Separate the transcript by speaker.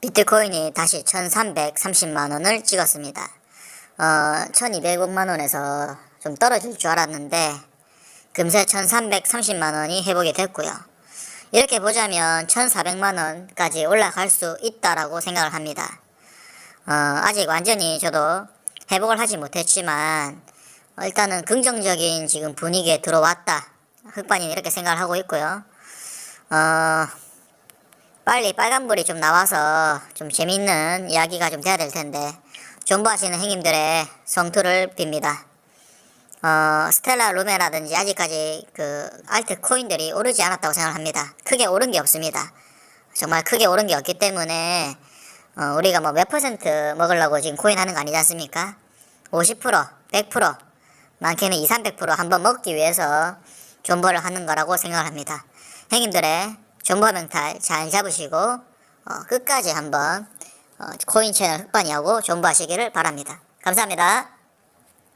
Speaker 1: 비트코인이 다시 1330만 원을 찍었습니다. 어, 1200만 원에서 좀 떨어질 줄 알았는데 금세 1330만 원이 회복이 됐고요. 이렇게 보자면 1400만 원까지 올라갈 수 있다라고 생각을 합니다. 어, 아직 완전히 저도 회복을 하지 못했지만 어, 일단은 긍정적인 지금 분위기에 들어왔다. 흑반이 이렇게 생각을 하고 있고요. 어, 빨리 빨간불이 좀 나와서 좀 재밌는 이야기가 좀 돼야 될 텐데 존버하시는 행님들의 성투를 빕니다. 어, 스텔라 루메라든지 아직까지 그 알트 코인들이 오르지 않았다고 생각합니다. 크게 오른 게 없습니다. 정말 크게 오른 게 없기 때문에 어, 우리가 뭐 몇 퍼센트 먹으려고 지금 코인 하는 거 아니지 않습니까? 50%, 100%, 많게는 2, 300% 한번 먹기 위해서 존버를 하는 거라고 생각을 합니다. 행님들의 존버 멘탈 잘 잡으시고 어, 끝까지 한번 어, 코인 채널 흑반이하고 존버하시기를 바랍니다. 감사합니다.